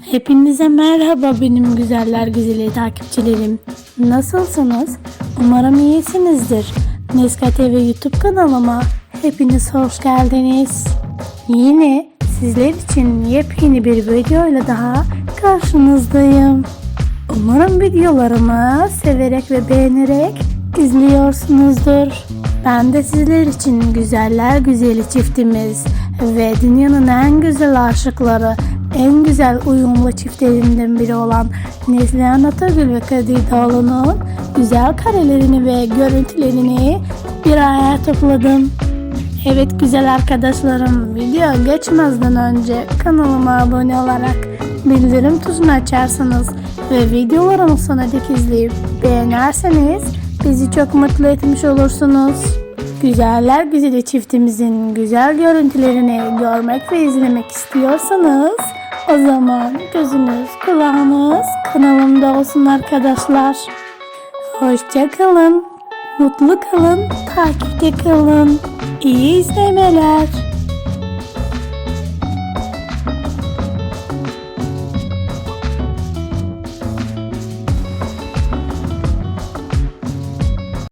Hepinize merhaba benim güzeller güzeli takipçilerim. Nasılsınız? Umarım iyisinizdir. Neska TV YouTube kanalıma hepiniz hoş geldiniz. Yine sizler için yepyeni bir videoyla daha karşınızdayım. Umarım videolarımı severek ve beğenerek izliyorsunuzdur. Ben de sizler için güzeller güzeli çiftimiz ve dünyanın en güzel aşıkları, en güzel uyumlu çiftlerinden biri olan Neslihan Atagül ve Kadir Dağlı'nın güzel karelerini ve görüntülerini bir araya topladım. Evet güzel arkadaşlarım video geçmezden önce kanalıma abone olarak bildirim tuşunu açarsanız ve videolarımı sona dek izleyip beğenirseniz bizi çok mutlu etmiş olursunuz. Güzeller güzeli çiftimizin güzel görüntülerini görmek ve izlemek istiyorsanız o zaman gözünüz kulağınız kanalımda olsun arkadaşlar. Hoşça kalın, mutlu kalın, takipte kalın. İyi izlemeler.